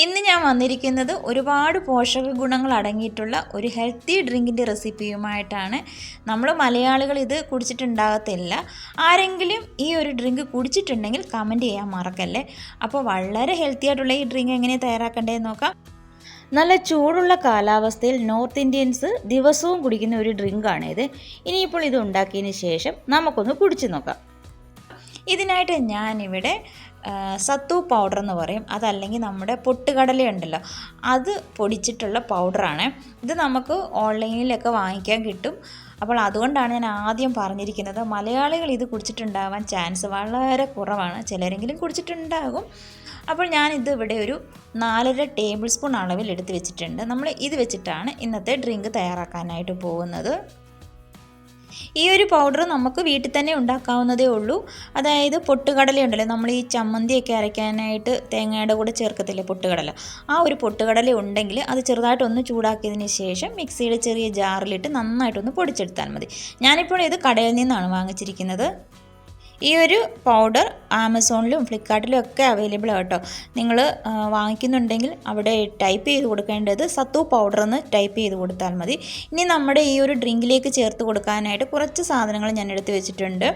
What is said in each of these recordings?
ഇന്ന് ഞാൻ വന്നിരിക്കുന്നത് ഒരുപാട് പോഷക ഗുണങ്ങൾ അടങ്ങിയിട്ടുള്ള ഒരു ഹെൽത്തി ഡ്രിങ്കിന്റെ റെസിപ്പിയുമായിട്ടാണ് നമ്മൾ മലയാളികൾ ഇത് കുടിച്ചിട്ടുണ്ടാകത്തില്ല. ആരെങ്കിലും ഈ ഒരു ഡ്രിങ്ക് കുടിച്ചിട്ടുണ്ടെങ്കിൽ കമന്റ് ചെയ്യാൻ മറക്കല്ലേ? അപ്പോൾ വളരെ ഹെൽത്തി ആയിട്ടുള്ള ഈ ഡ്രിങ്ക് എങ്ങനെ തയ്യാറാക്കേണ്ടതെന്ന് നോക്കാം. നല്ല ചൂടുള്ള കാലാവസ്ഥയിൽ നോർത്ത് ഇന്ത്യൻസ് ദിവസവും കുടിക്കുന്ന ഒരു ഡ്രിങ്കാണിത് ഇനിയിപ്പോൾ ഇത് ഉണ്ടാക്കിയതിന് ശേഷം നമുക്കൊന്ന് കുടിച്ചു നോക്കാം. ഇതിനായിട്ട് ഞാനിവിടെ സത്തു പൗഡർ എന്ന് പറയും. അതല്ലെങ്കിൽ നമ്മുടെ പൊട്ടുകടല ഉണ്ടല്ലോ അത് പൊടിച്ചിട്ടുള്ള പൗഡറാണ് ഇത് നമുക്ക് ഓൺലൈനിലൊക്കെ വാങ്ങിക്കാൻ കിട്ടും. അപ്പോൾ അതുകൊണ്ടാണ് ഞാൻ ആദ്യം പറഞ്ഞിരിക്കുന്നത് മലയാളികൾ ഇത് കുടിച്ചിട്ടുണ്ടാവാൻ ചാൻസ് വളരെ കുറവാണ്. ചിലരെങ്കിലും കുടിച്ചിട്ടുണ്ടാകും. അപ്പോൾ ഞാനിത് ഇവിടെ ഒരു നാലര ടേബിൾ സ്പൂൺ അളവിൽ എടുത്ത് വെച്ചിട്ടുണ്ട്. നമ്മൾ ഇത് വെച്ചിട്ടാണ് ഇന്നത്തെ ഡ്രിങ്ക് തയ്യാറാക്കാനായിട്ട് പോകുന്നത്. ഈ ഒരു പൗഡർ നമുക്ക് വീട്ടിൽ തന്നെ ഉണ്ടാക്കാവുന്നതേ ഉള്ളൂ. അതായത് പൊട്ടുകടല ഉണ്ടല്ലോ നമ്മൾ ഈ ചമ്മന്തിയൊക്കെ അരയ്ക്കാനായിട്ട് തേങ്ങയുടെ കൂടെ ചേർക്കത്തില്ലേ പൊട്ടുകടല? ആ ഒരു പൊട്ടുകടല ഉണ്ടെങ്കിൽ അത് ചെറുതായിട്ടൊന്ന് ചൂടാക്കിയതിന് ശേഷം മിക്സിയുടെ ചെറിയ ജാറിലിട്ട് നന്നായിട്ടൊന്ന് പൊടിച്ചെടുത്താൽ മതി. ഞാനിപ്പോൾ ഇത് കടയിൽ നിന്നാണ് വാങ്ങിച്ചിരിക്കുന്നത്. ഈ ഒരു പൗഡർ ആമസോണിലും ഫ്ലിപ്കാർട്ടിലും ഒക്കെ അവൈലബിൾ കേട്ടോ. നിങ്ങൾ വാങ്ങിക്കുന്നുണ്ടെങ്കിൽ അവിടെ ടൈപ്പ് ചെയ്ത് കൊടുക്കേണ്ടത് സത്തു പൗഡർ എന്ന് ടൈപ്പ് ചെയ്ത് കൊടുത്താൽ മതി. ഇനി നമ്മുടെ ഈ ഒരു ഡ്രിങ്കിലേക്ക് ചേർത്ത് കൊടുക്കാനായിട്ട് കുറച്ച് സാധനങ്ങൾ ഞാൻ എടുത്ത് വെച്ചിട്ടുണ്ട്.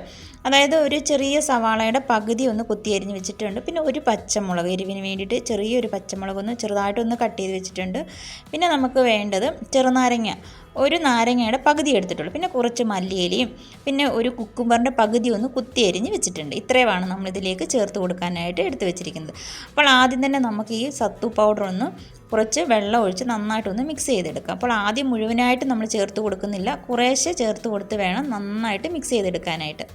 അതായത് ഒരു ചെറിയ സവാളയുടെ പകുതി ഒന്ന് കുത്തിയരിഞ്ഞ് വെച്ചിട്ടുണ്ട്. പിന്നെ ഒരു പച്ചമുളക് എരിവിന് വേണ്ടിയിട്ട് ചെറിയൊരു പച്ചമുളക് ഒന്ന് ചെറുതായിട്ടൊന്ന് കട്ട് ചെയ്ത് വെച്ചിട്ടുണ്ട്. പിന്നെ നമുക്ക് വേണ്ടത് ചെറുനാരങ്ങ. ഒരു നാരങ്ങയുടെ പകുതി എടുത്തിട്ടുള്ളൂ. പിന്നെ കുറച്ച് മല്ലിയിലയും പിന്നെ ഒരു കുക്കുംബറിന്റെ പകുതി ഒന്ന് കുത്തി എരിഞ്ഞ് വെച്ചിട്ടുണ്ട്. ഇത്രയുമാണ് നമ്മളിതിലേക്ക് ചേർത്ത് കൊടുക്കാനായിട്ട് എടുത്ത് വെച്ചിരിക്കുന്നത്. അപ്പോൾ ആദ്യം തന്നെ നമുക്ക് ഈ സത്തു പൗഡർ ഒന്ന് കുറച്ച് വെള്ളം ഒഴിച്ച് നന്നായിട്ടൊന്ന് മിക്സ് ചെയ്തെടുക്കുക അപ്പോൾ ആദ്യം മുഴുവനായിട്ട് നമ്മൾ ചേർത്ത് കൊടുക്കുന്നില്ല. കുറേശ്ശെ ചേർത്ത് കൊടുത്ത് വേണം നന്നായിട്ട് മിക്സ് ചെയ്തെടുക്കാനായിട്ട്.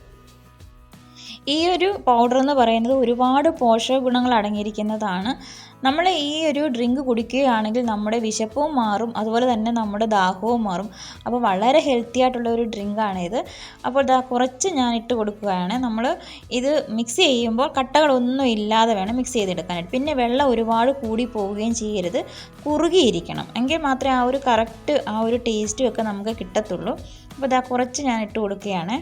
ഈ ഒരു പൗഡർ എന്ന് പറയുന്നത് ഒരുപാട് പോഷക ഗുണങ്ങൾ അടങ്ങിയിരിക്കുന്നതാണ്. നമ്മൾ ഈ ഒരു ഡ്രിങ്ക് കുടിക്കുകയാണെങ്കിൽ നമ്മുടെ വിശപ്പും മാറും അതുപോലെ തന്നെ നമ്മുടെ ദാഹവും മാറും. അപ്പോൾ വളരെ ഹെൽത്തി ആയിട്ടുള്ള ഒരു ഡ്രിങ്കാണിത് അപ്പോൾ ദാ കുറച്ച് ഞാൻ ഇട്ട് കൊടുക്കുകയാണ്. നമ്മൾ ഇത് മിക്സ് ചെയ്യുമ്പോൾ കട്ടകളൊന്നും ഇല്ലാതെ വേണം മിക്സ് ചെയ്തെടുക്കാനായിട്ട്. പിന്നെ വെള്ളം ഒരുപാട് കൂടി പോവുകയും ചെയ്യരുത്. കുറുകിയിരിക്കണം. എങ്കിൽ മാത്രമേ ആ ഒരു കറക്റ്റ് ആ ഒരു ടേസ്റ്റും ഒക്കെ നമുക്ക് കിട്ടത്തുള്ളൂ. അപ്പോൾ ദാ കുറച്ച് ഞാൻ ഇട്ട് കൊടുക്കുകയാണ്.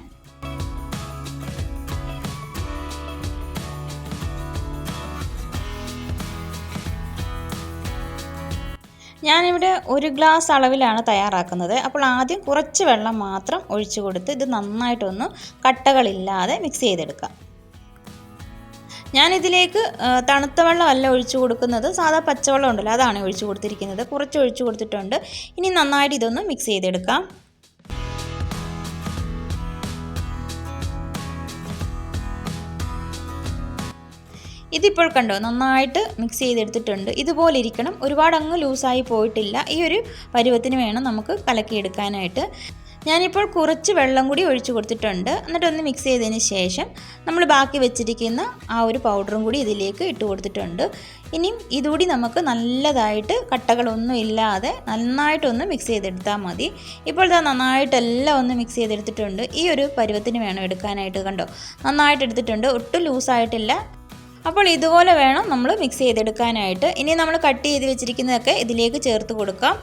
ഞാനിവിടെ ഒരു ഗ്ലാസ് അളവിലാണ് തയ്യാറാക്കുന്നത്. അപ്പോൾ ആദ്യം കുറച്ച് വെള്ളം മാത്രം ഒഴിച്ചു കൊടുത്ത് ഇത് നന്നായിട്ടൊന്ന് കട്ടകളില്ലാതെ മിക്സ് ചെയ്തെടുക്കാം. ഞാനിതിലേക്ക് തണുത്ത വെള്ളമല്ല ഒഴിച്ചു കൊടുക്കുന്നത്. സാധാ പച്ചവെള്ളം ഉണ്ടല്ലോ അതാണ് ഒഴിച്ചു കൊടുത്തിരിക്കുന്നത്. കുറച്ച് ഒഴിച്ചു കൊടുത്തിട്ടുണ്ട്. ഇനി നന്നായിട്ട് ഇതൊന്ന് മിക്സ് ചെയ്തെടുക്കാം. ഇതിപ്പോൾ കണ്ടോ നന്നായിട്ട് മിക്സ് ചെയ്തെടുത്തിട്ടുണ്ട്. ഇതുപോലെ ഇരിക്കണം. ഒരുപാട് അങ്ങ് ലൂസായി പോയിട്ടില്ല. ഈ ഒരു പരുവത്തിന് വേണം നമുക്ക് കലക്കിയെടുക്കാനായിട്ട് ഞാനിപ്പോൾ കുറച്ച് വെള്ളം കൂടി ഒഴിച്ചു കൊടുത്തിട്ടുണ്ട്. എന്നിട്ടൊന്ന് മിക്സ് ചെയ്തതിന് ശേഷം നമ്മൾ ബാക്കി വെച്ചിരിക്കുന്ന ആ ഒരു പൗഡറും കൂടി ഇതിലേക്ക് ഇട്ട് കൊടുത്തിട്ടുണ്ട്. ഇനിയും ഇതുകൂടി നമുക്ക് നല്ലതായിട്ട് കട്ടകളൊന്നും ഇല്ലാതെ നന്നായിട്ടൊന്ന് മിക്സ് ചെയ്തെടുത്താൽ മതി. ഇപ്പോൾ ഇതാ നന്നായിട്ടെല്ലാം ഒന്ന് മിക്സ് ചെയ്തെടുത്തിട്ടുണ്ട്. ഈ ഒരു പരുവത്തിന് വേണം എടുക്കാനായിട്ട് കണ്ടോ? നന്നായിട്ട് എടുത്തിട്ടുണ്ട് ഒട്ടും ലൂസായിട്ടില്ല അപ്പോൾ ഇതുപോലെ വേണം നമ്മൾ മിക്സ് ചെയ്തെടുക്കാനായിട്ട്. ഇനി നമ്മൾ കട്ട് ചെയ്ത് വെച്ചിരിക്കുന്നതൊക്കെ ഇതിലേക്ക് ചേർത്ത് കൊടുക്കാം.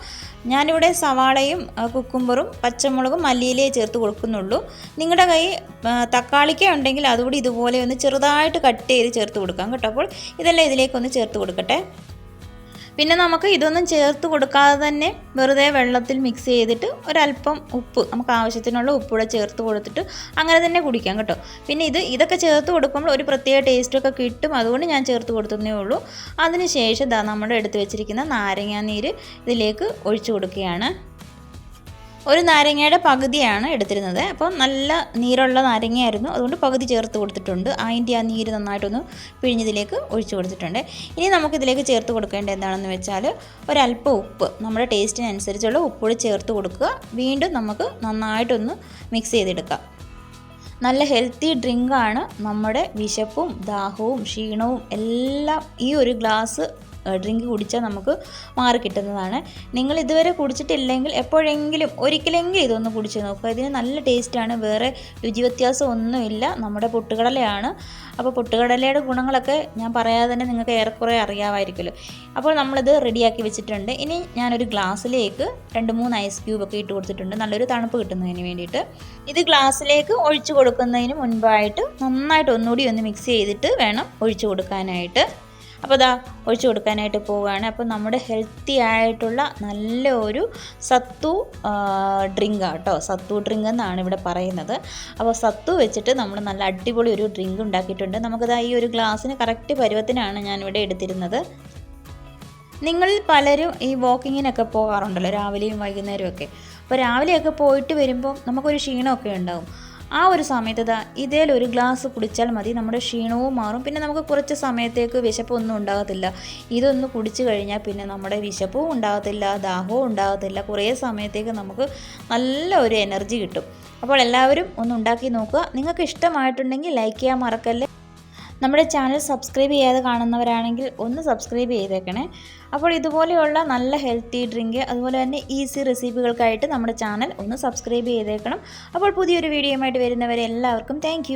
ഞാനിവിടെ സവാളയും കുക്കുംബറും പച്ചമുളകും മല്ലിയിലേ ചേർത്ത് കൊടുക്കുന്നുള്ളൂ. നിങ്ങളുടെ കൈ തക്കാളിക്ക ഉണ്ടെങ്കിൽ അതുകൂടി ഇതുപോലെ ഒന്ന് ചെറുതായിട്ട് കട്ട് ചെയ്ത് ചേർത്ത് കൊടുക്കാം കേട്ടോ അപ്പോൾ ഇതെല്ലാം ഇതിലേക്കൊന്ന് ചേർത്ത് കൊടുക്കട്ടെ. പിന്നെ നമുക്ക് ഇതൊന്നും ചേർത്ത് കൊടുക്കാതെ തന്നെ വെറുതെ വെള്ളത്തിൽ മിക്സ് ചെയ്തിട്ട് ഒരല്പം ഉപ്പ് നമുക്ക് ആവശ്യത്തിനുള്ള ഉപ്പ് ഉപ്പൂടെ ചേർത്ത് കൊടുത്തിട്ട് അങ്ങനെ തന്നെ കുടിക്കാം കേട്ടോ. പിന്നെ ഇത് ഇതൊക്കെ ചേർത്ത് കൊടുക്കുമ്പോൾ ഒരു പ്രത്യേക ടേസ്റ്റൊക്കെ കിട്ടും. അതുകൊണ്ട് ഞാൻ ചേർത്ത് കൊടുത്തതേ ഉള്ളൂ. അതിനുശേഷം ദാ നമ്മുടെ എടുത്ത് വെച്ചിരിക്കുന്ന നാരങ്ങാനീര് ഇതിലേക്ക് ഒഴിച്ചു കൊടുക്കുകയാണ്. ഒരു നാരങ്ങയുടെ പകുതിയാണ് എടുത്തിരുന്നത്. അപ്പോൾ നല്ല നീരുള്ള നാരങ്ങയായിരുന്നു. അതുകൊണ്ട് പകുതി ചേർത്ത് കൊടുത്തിട്ടുണ്ട്. അതിന്റെ ആ നീര് നന്നായിട്ടൊന്ന് പിഴിഞ്ഞതിലേക്ക് ഒഴിച്ചു കൊടുത്തിട്ടുണ്ട്. ഇനി നമുക്കിതിലേക്ക് ചേർത്ത് കൊടുക്കേണ്ട എന്താണെന്ന് വെച്ചാൽ ഒരല്പം ഉപ്പ്. നമ്മുടെ ടേസ്റ്റിനനുസരിച്ചുള്ള ഉപ്പുകൂടി ചേർത്ത് കൊടുക്കുക. വീണ്ടും നമുക്ക് നന്നായിട്ടൊന്ന് മിക്സ് ചെയ്തെടുക്കാം. നല്ല ഹെൽത്തി ഡ്രിങ്കാണ് നമ്മുടെ വിശപ്പും ദാഹവും ക്ഷീണവും എല്ലാം ഈ ഒരു ഗ്ലാസ് ഡ്രിങ്ക് കുടിച്ചാൽ നമുക്ക് മാറി കിട്ടുന്നതാണ്. നിങ്ങൾ ഇതുവരെ കുടിച്ചിട്ടില്ലെങ്കിൽ എപ്പോഴെങ്കിലും ഒരിക്കലെങ്കിലും ഇതൊന്ന് കുടിച്ച് നോക്കുക. ഇതിന് നല്ല ടേസ്റ്റാണ് വേറെ രുചി വ്യത്യാസം ഒന്നുമില്ല. നമ്മുടെ പൊട്ടുകടലയാണ്. അപ്പോൾ പൊട്ടുകടലയുടെ ഗുണങ്ങളൊക്കെ ഞാൻ പറയാതെ തന്നെ നിങ്ങൾക്ക് ഏറെക്കുറെ അറിയാമായിരിക്കുമല്ലോ. അപ്പോൾ നമ്മളിത് റെഡിയാക്കി വെച്ചിട്ടുണ്ട്. ഇനി ഞാനൊരു ഗ്ലാസ്സിലേക്ക് രണ്ട് മൂന്ന് ഐസ് ക്യൂബൊക്കെ ഇട്ട് കൊടുത്തിട്ടുണ്ട്. നല്ലൊരു തണുപ്പ് കിട്ടുന്നതിന് വേണ്ടിയിട്ട്. ഇത് ഗ്ലാസ്സിലേക്ക് ഒഴിച്ചു കൊടുക്കുന്നതിന് മുൻപായിട്ട് നന്നായിട്ട് ഒന്നുകൂടി ഒന്ന് മിക്സ് ചെയ്തിട്ട് വേണം ഒഴിച്ചു കൊടുക്കാനായിട്ട്. അപ്പോൾ ഇതാ ഒഴിച്ചു കൊടുക്കാനായിട്ട് പോവുകയാണ്. അപ്പോൾ നമ്മുടെ ഹെൽത്തി ആയിട്ടുള്ള നല്ല ഒരു സത്തു ഡ്രിങ്ക് കേട്ടോ. സത്തു ഡ്രിങ്ക് എന്നാണ് ഇവിടെ പറയുന്നത്. അപ്പോൾ സത്തു വെച്ചിട്ട് നമ്മൾ നല്ല അടിപൊളി ഒരു ഡ്രിങ്ക് ഉണ്ടാക്കിയിട്ടുണ്ട്. നമുക്കിതാ ഈ ഒരു ഗ്ലാസ്സിന് കറക്റ്റ് പരുവത്തിനാണ് ഞാനിവിടെ എടുത്തിരുന്നത്. നിങ്ങളിൽ പലരും ഈ വാക്കിങ്ങിനൊക്കെ പോകാറുണ്ടല്ലോ രാവിലെയും വൈകുന്നേരമൊക്കെ അപ്പോൾ രാവിലെയൊക്കെ പോയിട്ട് വരുമ്പോൾ നമുക്കൊരു ക്ഷീണമൊക്കെ ഉണ്ടാവും. ആ ഒരു സമയത്ത് ഇതാ ഒരു ഗ്ലാസ് കുടിച്ചാൽ മതി. നമ്മുടെ ക്ഷീണവും മാറും. പിന്നെ നമുക്ക് കുറച്ച് സമയത്തേക്ക് വിശപ്പൊന്നും ഉണ്ടാകത്തില്ല. ഇതൊന്ന് കുടിച്ചു കഴിഞ്ഞാൽ പിന്നെ നമ്മുടെ വിശപ്പും ഉണ്ടാകത്തില്ല ദാഹവും ഉണ്ടാകത്തില്ല. കുറേ സമയത്തേക്ക് നമുക്ക് നല്ല ഒരു എനർജി കിട്ടും. അപ്പോൾ എല്ലാവരും ഒന്ന് ഉണ്ടാക്കി നോക്കുക. നിങ്ങൾക്ക് ഇഷ്ടമായിട്ടുണ്ടെങ്കിൽ ലൈക്ക് ചെയ്യാൻ മറക്കല്ലേ? നമ്മുടെ ചാനൽ സബ്സ്ക്രൈബ് ചെയ്യാതെ കാണുന്നവരാണെങ്കിൽ ഒന്ന് സബ്സ്ക്രൈബ് ചെയ്തേക്കണേ. അപ്പോൾ ഇതുപോലെയുള്ള നല്ല ഹെൽത്തി ഡ്രിങ്ക് അതുപോലെ തന്നെ ഈസി റെസിപ്പികൾക്കായിട്ട് നമ്മുടെ ചാനൽ ഒന്ന് സബ്സ്ക്രൈബ് ചെയ്തേക്കണം. അപ്പോൾ പുതിയൊരു വീഡിയോയുമായിട്ട് വരുന്നവരെ എല്ലാവർക്കും താങ്ക്